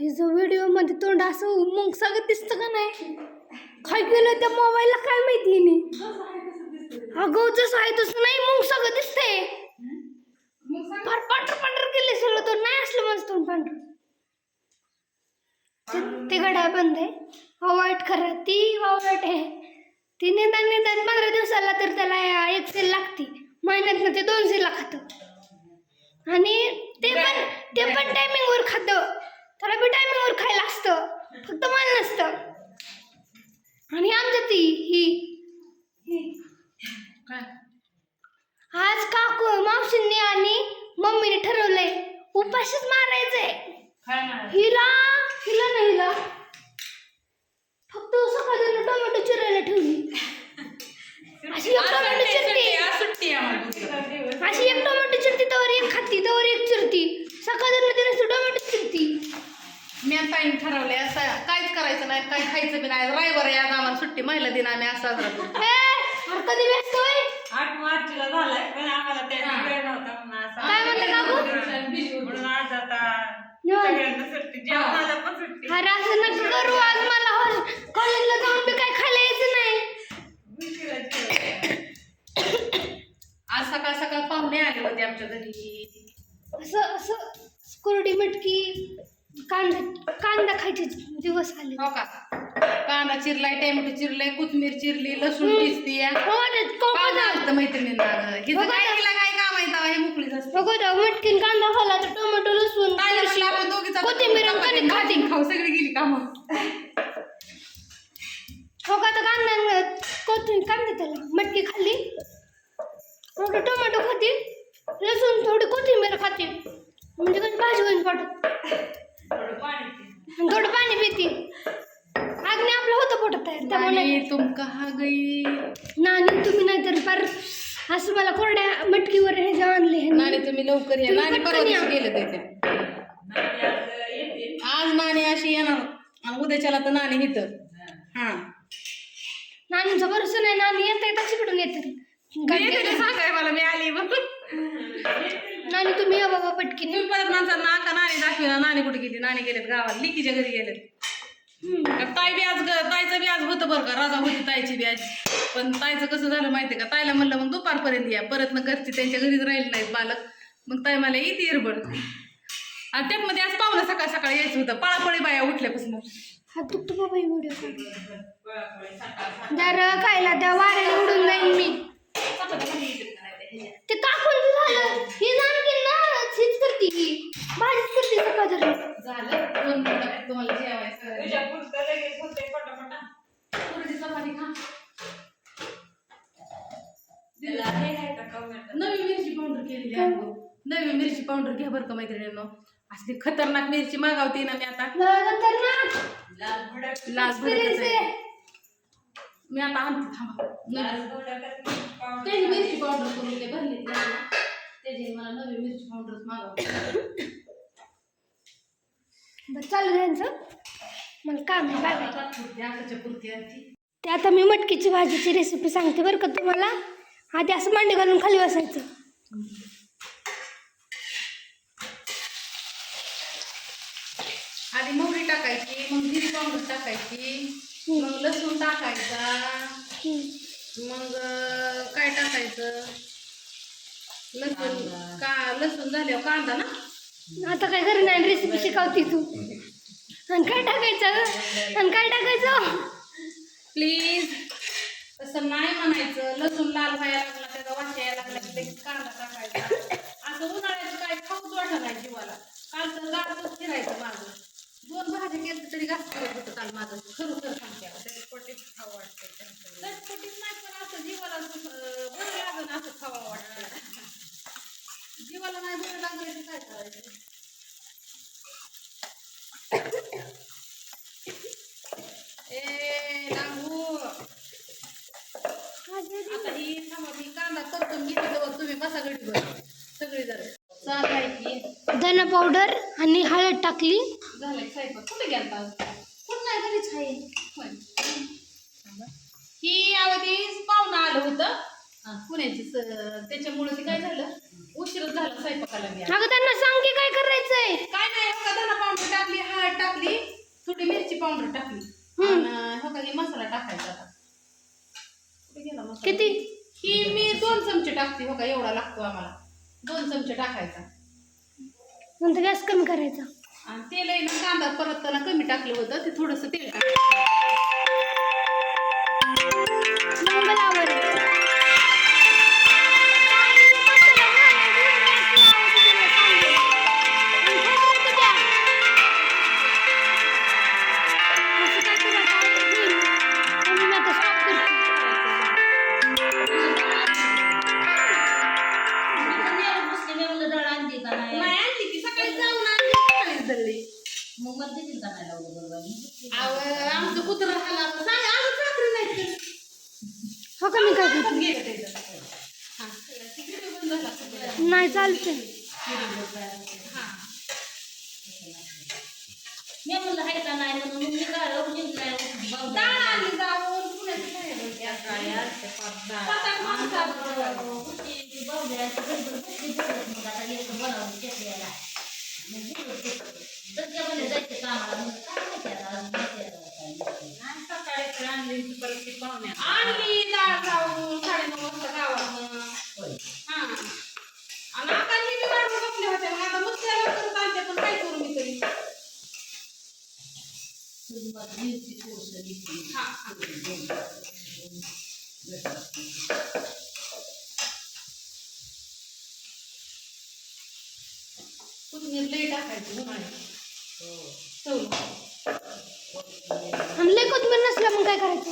हिचं व्हिडिओमध्ये तोंड असं मग सगळं दिसतं का नाही? काय केलं त्या मोबाईलला काय माहिती नाही अगं जसं आहे तसं नाही मग सगळं दिसतंय. फार पांढर पांढर केले सगळं तो नाही असलं माझं तोंड पांढर. ते घड्याळ बंद आहे. वाईट खरं ती वाईट आहे. ती निदान निदान पंधरा दिवसाला तर त्याला एक सेल लागते. महिन्यात ते दोन सेल खातं. आणि ते पण ते पण टायमिंगवर खातं त्याला बी टायमिंगवर खायला असतं फक्त मला नसतं आणि आमच्या ती ही ही आज काकू मावशींनी आणि मम्मीने ठरवलंय उपाशीच मारायचंय हिला हिला नाही हिला फक्त सकाळी टोमॅटो चिरायला ठेवली अशी एक टोमॅटो चिरते सुट्टी आम्हाला अशी एक टोमॅटो चिरते तर एक खाती तर एक चिरती सकाळी तिने टोमॅटो चिरती मी आता ताईने ठरवलंय असं काहीच करायचं नाही काही खायचं बी नाही रविवार आहे आज आम्हाला सुट्टी महिला दिन आम्ही असं साजरा कधी व्यस्त होय आठ मार्चला झालाय पण आम्हाला त्या वेळ नव्हता म्हणून असं काय म्हणते काकू? म्हणून आज आता निवांत. सगळ्यांना सुट्टी जेवणाला पण सुट्टी अरे असं नका करू आज मला कॉलेजला जाऊन बी काय खायला यायचं नाही. आज सकाळ सकाळ पाहुणे आले होते आमच्या घरी असं असं कुरडी मटकी कांदा कांदा खायचे दिवस आले. हो का? कांदा चिरलाय टोमॅटो चिरलाय कोथमीर चिरली लसूण पिसती हो कोकण मैत्रिणींना. हिचं काय तिला काय काम आहे तेव्हा हे मोकळीच असते. बघू द्या मटकीन कांदा खाला तर टोमॅटो लसूण म्हणलं आपण दोघीचा कोथिंबीर आणि कणिक खाऊ सगळी गेली कामं. हो का? तर कांदा कोथिंबीर कांदा त्याला? मटकी खाल्ली. टोमॅटो खाते. लसूण थोडी कोथिंबीर खाते. म्हणजे कशी भाजी होईल पोटात थोडं पाणी पी. आणि थोडं पाणी पिते. अग्नी आपलं होतं पोटात तयार त्यामुळे नानी, तुम कहा गई? नानी तुम्ही नाहीतर फार असं मला कोरड्या मटकीवर हे जे आणले हे नानी तुम्ही लवकर या. तुम्ही पटकन या. दिवशी गेलं त्याच्या आज येते. आज नानी अशी येणार. आणि उद्याच्याला तर नानी इथं. हा. नानीचा भरोसा नाही. नानी येत आहे तशीकडून येते मी येते ते सांगाय मला मी आली बघ नानी तुम्ही या बाबा पटकीने. तुम्ही परत माणसं नाका नानी दाखविना नानी कुठे गेली? नानी गेलेत गावात लिकीच्या घरी गेलेत. ताई बी आज ताईचं बी आज होतं बरं का राजा होती ताईची बी आज. पण ताईचं कसं झालं माहितीये का? ताईला म्हणलं मग दुपारपर्यंत या परत मग घरचे त्यांच्या घरीच राहिले नाहीत बालक. मग ताई मला येते इरबड आणि त्यामध्ये आज पाहुणं सकाळ सकाळी यायचं होतं. पळापळी बाया उठल्यापासून हा दुखतो बाबा व्हिडिओ. जर खायला त्या वाऱ्याने उडून जाईन मी. ते काकून झालं ही आणखी ना हीच करते ही भाजीच करते सकाळ धरून झालं दोन मिनिटं तुम्हाला जेवायचं तुझ्या पुरतं लगेच होते पटापटा. पुरीची चपाती खा त्याला हे आहे का टोमॅटो? नवी मिरची पावडर केलेली आहे. नवी मिरची पावडर घ्या बरं का मैत्रिणींनो असली खतरनाक मिरची मागावते ना मी आता नंतर ना लाल भडक. लाल. आहे. मी आता आणते थांबा. भडकच मिरची पावडर. त्यांनी मिरची पावडर करून ते भरली त्याची मला नवी मिरची पावडर मागावते. बरं चालू द्यायचं मला काम आहे आताच्या पुरती. ते आता मी मटकीची भाजीची रेसिपी सांगते बरं का तुम्हाला. आधी असं मांडी घालून खाली बसायचं. आधी मोहरी टाकायची मग जिरी पावडर टाकायची. मग लसूण टाकायचा. मग काय टाकायचं? लसूण का लसूण झाल्यावर कांदा ना? आता काय घरी नाही रेसिपी शिकवते तू. आणि काय टाकायचं? आणि काय टाकायचं? प्लीज तसं नाही म्हणायचं. लसूण लाल व्हायला लागला त्याचा वास यायला लागला की लगेच कांदा टाकायचा. असं उन्हाळ्याचं काय खाऊच वाटत नाही जीवाला. काल तर गाडच फिरायचं माझं. दोन भाज्या केलं तरी घास करत होतं काल माझं. खरोखर सांगते. चटपटीत खाऊ वाटतंय त्यांचं. चटपटीत नाही पण असं जीवाला असं, अं, बरं असं खावा वाटतं. जीवाला नाही बरं लागलं की काय करायचं? ए लागू आता ही थांबा मी कांदा करतून घेते तेव्हा तुम्ही बसा बघ सगळी जर चालायची धना पावडर आणि हळद टाकली. झालंय स्वयंपाक कुठे गेलता नाही घरीच आहे. ही अवधी पाहुणं आलं होतं. हा, पुण्याची त्याच्यामुळे ते काय झालं? उशीरच झाला स्वयंपाकाला. अगं त्यांना सांग की काय करायचंय. काय नाही हो का धना पावडर टाकली हळद टाकली पावडर टाकली. हम्म. आणि हो का हे मसाला टाकायचा आता. कुठे गेला मसाला? किती? ही मी दोन चमचे टाकते हो का एवढा लागतो आम्हाला. दोन चमचे टाकायचा. नंतर गॅस कमी करायचा. आणि तेल आहे ना कांदा परत त्याला कमी टाकलं होतं ते थोडंसं तेल टाकायचं डाळ आणली जाऊन. पुण्याची काय म्हणते आता? सात आठ माणसं आपण. आणि सकाळी तर आणली ती परत ती पाहुण्या आणली डाळ जाऊन साडेनऊ वाजता गावातनं हा आणि आता मी बी वाढवून बसले होते मग आता मग त्याला करत आणते पण काय करू मी तरी हा हा. कोथिंबीर लई टाकायची आणि लय कोथमीर नसल्या मग काय करायचं.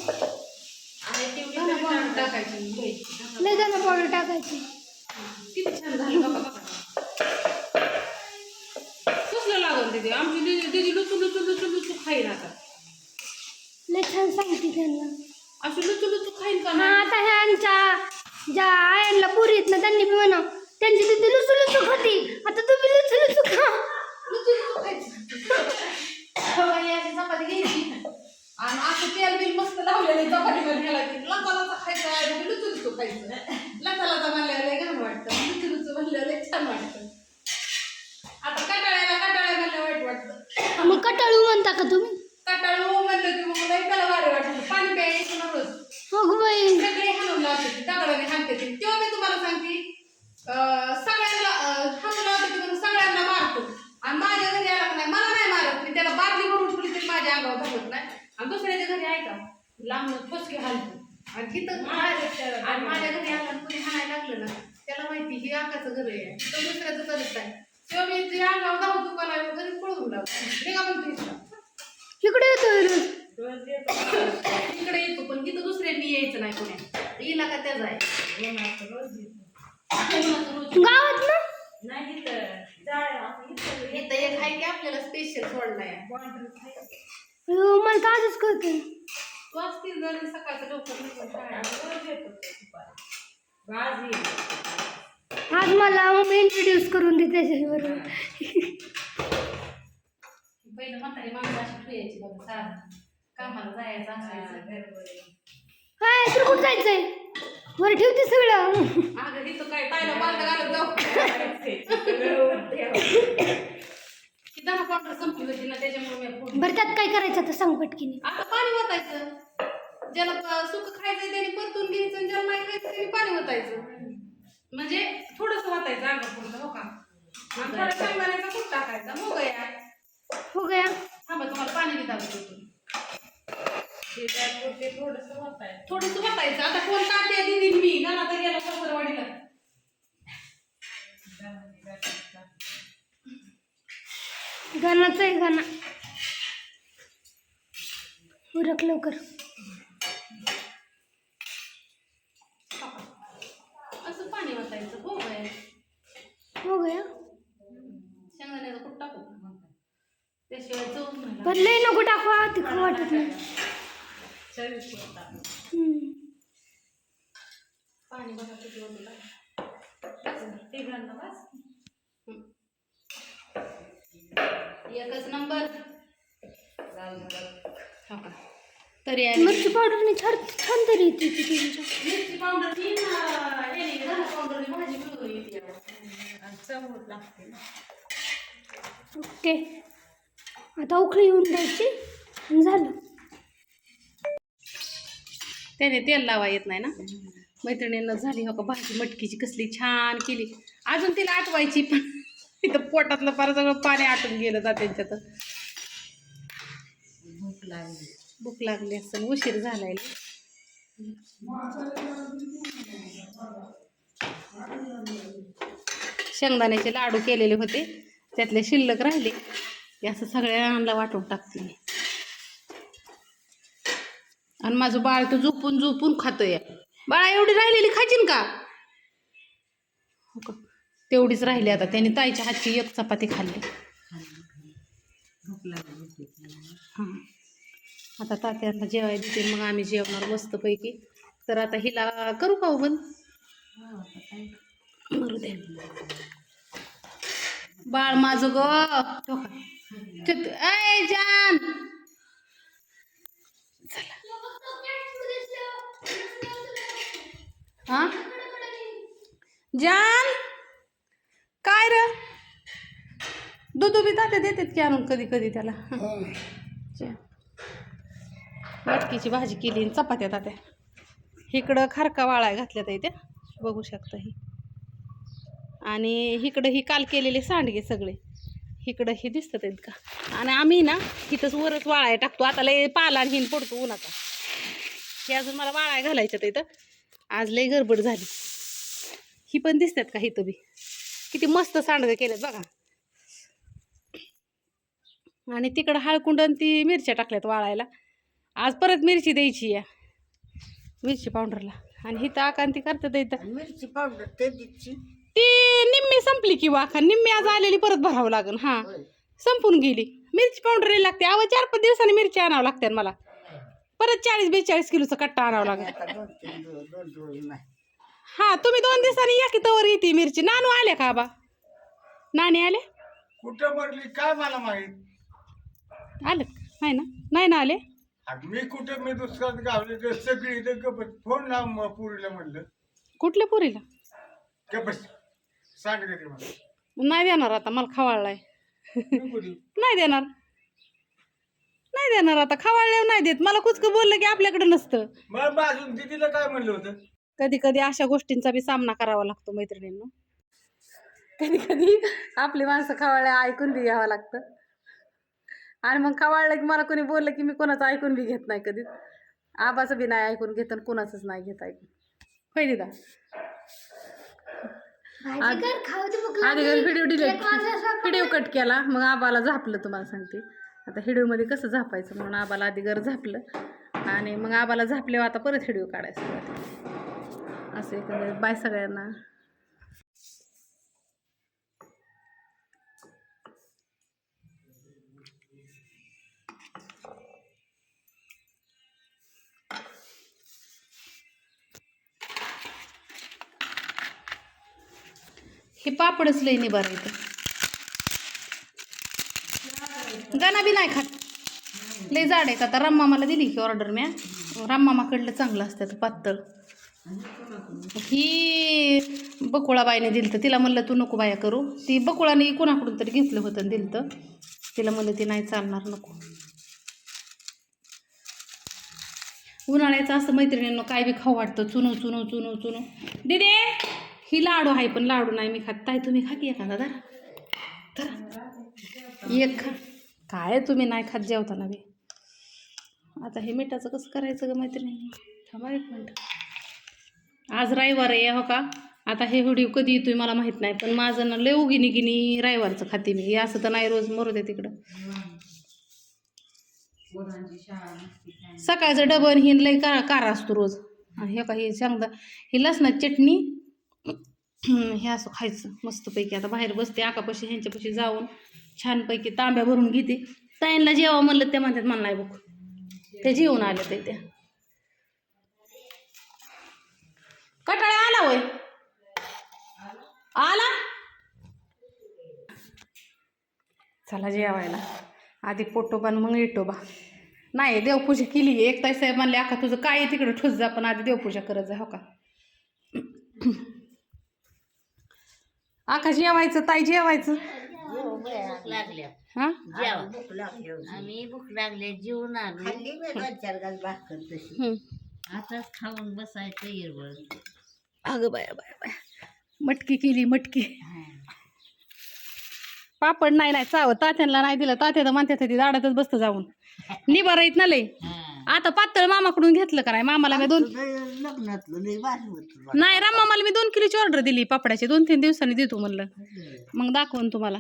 लय जण पावडर टाकायची. किती छान झालं बघा. तिथे आमची दिदी दिदी लुचू लुचू लुचू लुचू खाईल आता लय छान सांगते त्यांना. अशी लुचू लुचू खाईल का हा नाही? आता ह्यांच्या ज्या आयांना पुरी आहेत ना त्यांनी बी म्हणा त्यांची तिथे लुसू लुसू खाती. आता तुम्ही लुसू लुसू खा. लुचू लुचू खायचं ही अशी चपाती घ्यायची. आणि असं तेल बिल मस्त लावलेलं चपातीवर घालायची लचा लचा खायचं आणि लुचू लुचू खायचं. लचा लचा म्हणल्यावर लय घाण वाटतं. लुचू लुचू म्हणल्यावर लय छान वाटतं. आता कटाळ्याला कटाळ्या म्हणलं वाईट मग कटाळू म्हणता का तुम्ही कटाळू म्हणलं की मग लय त्याला भारी वाटतं पाणी प्यायचं ना रोज हो गं बाई सगळे हाणून लावते ती, दगडाने हाणते ती. तेव्हा मी तुम्हाला सांगते अं, सगळ्यांना अं, हाणून लावते ती म्हणून सगळ्यांना मारतो आणि माझ्या घरी आला का नाही मला नाही मारत मी त्याला बादली भरून ठेवली तरी माझ्या अंगावर धरत नाही आणि दुसऱ्याच्या घरी ऐका लांब फसके हालतो आणि तिथं आणि माझ्या घरी आला आणि कुणी हाणायला लागलं ना त्याला माहिती ही अंगाचं घर आहे तिथं दुसऱ्याचं चालत नाही तेव्हा मी जे अंगावर धावतो का नाही घरी पळून लावतो निघा म्हणतो इथं. इकडे येतोय रोज रोज येतो. इकडे येतो पण तिथं दुसऱ्यांनी यायचं नाही कोण्या येला का त्याचा आहे गावात ना? नाही इथं. एक आहे की आपल्याला स्पेशल सोडलाय. मला आजच कळते तो आज तीन जण सकाळचं लवकर आज मला मम्मी इंट्रोड्यूस करून दे त्याच्याबरोबर पहिलं म्हातारी माणसं अशी ठेवायची बघा सारं. कामाला जायचं असायचं. काय तुला कुठं जायचंय? बरं ठेवते सगळं. अगं इथं काय टायला बांध घालत जाऊ. ती दहा पावडर संपली होती ना त्याच्यामुळे मी बरं त्यात काय करायचं आता सांग पटकीने. आता पाणी ओतायचं. ज्याला प- सुक खायचं त्याने परतून घ्यायचं आणि ज्याला नाही खायचं त्याने पाणी ओतायचं. म्हणजे थोडस वाटायचं अंगापुरतं हो का? आणि थोडा शेंगदाण्याचा कूट टाकायचा हो गया हो गया. थांबा तुम्हाला पाणी बी दाखवतो ते त्यापुरते थोडंसं वाटायचं. आता कोण काढते दिदी? मी. गाणा तर गेला सासरवाडीला. गाण्याचं आहे गाणं उरक लवकर असं पाणी वाटायचं हो गया हो गया शेंगदाण्याचा कूट टाकू त्याशिवाय चवच नाही पण लई लय नको टाकवा तिकडं वाटत नाही. पाणी बघा किती एकच नंबर तरी मिरची पावडरने छान छान तरी येते मिरची पावडर ती पावडर भाजी मिळून येते ओके. आता उकळी येऊन द्यायची झालं. त्याने तेल लावा येत नाही ना? मैत्रिणीनं झाली हो का भाजी मटकीची कसली छान केली. अजून तिला आठवायची पण. इथं पोटातलं फार सगळं पाणी आटून गेलं जा त्यांच्यात. भूक लागली. भूक लागली असं उशीर झालाय. लय. शेंगदाण्याचे लाडू केलेले होते. त्यातले शिल्लक राहिले. हे असं सगळ्यांना वाटून टाकते मी. आणि माझं बाळ तर झोपून झोपून खातोय. बाळा एवढी राहिलेली खायची का? हो का? तेवढीच राहिली आता. त्याने ताईच्या हातची एक चपाती खाल्ली. हां. आता तात्यांना जेवायला देते. मग आम्ही जेवणार मस्तपैकी. तर आता हिला करू का बंद हो, दे. बाळ माझं ग. ऐ जान. हा? जान. काय र? दूध बी तात्या देतात की आणून कधी कधी त्याला. मटकीची भाजी केली आणि चपात्या तात्या. इकडं खारका वाळाय घातल्यात इथे बघू शकता ही. आणि इकडं ही काल केलेले सांडगे सगळे. इकडं हे दिसतात आहेत का? आणि आम्ही ना इथंच वरच वाळाय टाकतो. आता लय पाला आणि हिन पडतो उन्हाचा. हे अजून मला वाळाय घालायच्यात इथं. आज लय गडबड झाली. ही पण दिसतात का इथं बी? किती मस्त सांडगे केलेत बघा. आणि तिकडं हळकुंड आणि ती मिरच्या टाकल्यात वाळायला. आज परत मिरची द्यायची या. मिरची पावडरला. आणि हिथं आकांती करतात इथं. मिरची पावडर ते दिची. ती निम्मी संपली की वाखा. निम्मी आज आलेली परत भरावं लागेल हां. संपून गेली. मिरची पावडर लागते. अहो चार पाच दिवसांनी मिरची आणावं लागते मला. परत चाळीस बेचाळीस किलोचा कट्टा आणावा लागेल हा तुम्ही दोन दिवसांनी या की तवर येते मिरची. नानू आल्या का बा? नाणी आले कुठं पडली? काय मला माहीत? आलं नाही ना? नाही ना आले? मी कुठं मी दुसऱ्यात गावले सगळी फोन लाव पुरीला म्हणलं. कुठल्या पुरीला? मला. नाही देणार आता मला खवाळलाय. नाही देणार. नाही देणार आता खवाळल्यावर नाही देत. मला कुचकं बोललं की आपल्याकडे नसतं. बाजून दिदीला काय म्हणलं होतं? कधी कधी अशा गोष्टींचा बी सामना करावा लागतो मैत्रिणींनो. कधी कधी आपली माणसं खवाळल्या ऐकून बी घ्यावं लागतं. आणि मग खवाळलं की मला कोणी बोललं की मी कोणाचं ऐकून बी घेत नाही कधीच. आबाचं बी नाही ऐकून घेत आणि कोणाचंच नाही घेत ऐकून. होय दिदा? भूक आधी. व्हिडिओ डिलीट एक व्हिडिओ कट केला मग आबाला झापलं तुम्हाला सांगते आता व्हिडिओमध्ये कसं झापायचं म्हणून आबाला आधी घर झापलं आणि मग आबाला झापल्यावर आता परत व्हिडिओ काढायचा. असं एकंदरीत बाय सगळ्यांना हे पापडच लई निभार इथं गाणा बी नाही खात. लई जाड आहे का आता राममामाला दिली की ऑर्डर म्या. राममामाकडलं चांगलं असतं पातळ. ही बकुळाबाईने दिलं तर तिला म्हणलं तू नको बाया करू. ती बकुळाने कोणाकडून तरी घेतलं होतं आणि दिलं तर तिला म्हणलं ती नाही चालणार नको. उन्हाळ्याचं असं मैत्रिणींना काय बी खाऊ वाटतं. चुनू चुनू चुनू चुनू. दिदे! ही लाडू आहे पण लाडू नाही मी खात. ताई तुम्ही खा की एखादा धरा. एक खा. काय तुम्ही नाही खात जेवताना बी. आता हे मिठाचं कसं करायचं ग मैत्रिणी? थांबा एक मिनटं. आज रविवार आहे हो का? आता हे व्हिडिओ कधी येतोय मला माहीत नाही पण माझं ना लय गिनी गिनी रविवारचं खाते मी. हे असं तर नाही रोज मरू दे तिकडं. सकाळचं डबन हिन लई कारा कार असतो रोज. आणि हे काही सांगता ही लसणाची चटणी हे असं खायचं मस्तपैकी. आता बाहेर बसते आकापाशी ह्यांच्यापाशी जाऊन छानपैकी तांब्या भरून घेते. ताईंला जेवा म्हणलं ते म्हणतात मला नाही बुक ते जेवून आले ते त्या. कटाळा आला होय? आला? चला जेवायला. आधी पोटोबा मग इटोबा नाही देवपूजा केली. एक ताई साहेब म्हणले अका तुझं काय आहे तिकडे? ठुस जा पण आधी देवपूजा करत जा हो का? आका जेवायचं ताई जेवायचं. भूक लागल्या हा? जेवा भूक लागली होती. आम्ही भूक लागल्या जेवून आलो. खाल्ली मी दोन चार घास भाकर तशी. हम्म. आताच खाऊन बसायचं हिरवळ. अगं बाया बाया बाया. मटकी केली मटकी. पापड नाही नाही चाव. तात्यांना नाही दिलं. तात्या तर म्हणतात ती दाडातच बसतं जाऊन. निबार येत ना लय आता पातळ मामाकडून घेतलं का नाही? मामाला मी दोन लग्नातलं लई भारी होत नाही राम मामाला मी दोन किलोची ऑर्डर दिली पापडाची. दोन तीन दिवसांनी देतो म्हणलं. मग दाखवून तुम्हाला.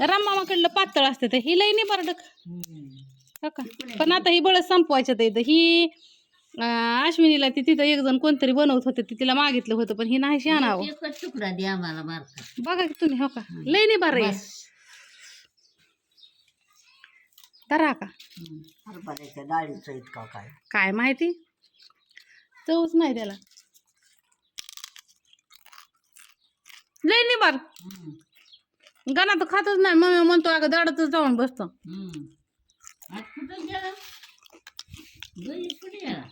राम मामाकडलं पातळ असते तर ही लई निबार डक हो का? पण आता ही बळच संपवायच्यात इथं ही अं, अश्विनीला ती तिथं एक जण कोणतरी बनवत होते ती तिला मागितलं होतं पण ही नाही शहाणावं एकच तुकडा दे आम्हाला मारका बघा की तुम्ही हो का? लई निबार आहे. धरा का? हरभऱ्याच्या डाळीचं इतका काय? काय माहिती? चवच नाही त्याला. लई निबार. गाणं तर खातच नाही. मम्मी म्हणतो अगं दाडातच जाऊन बसतो. आज कुठं गेला? घरी कुठे गेला.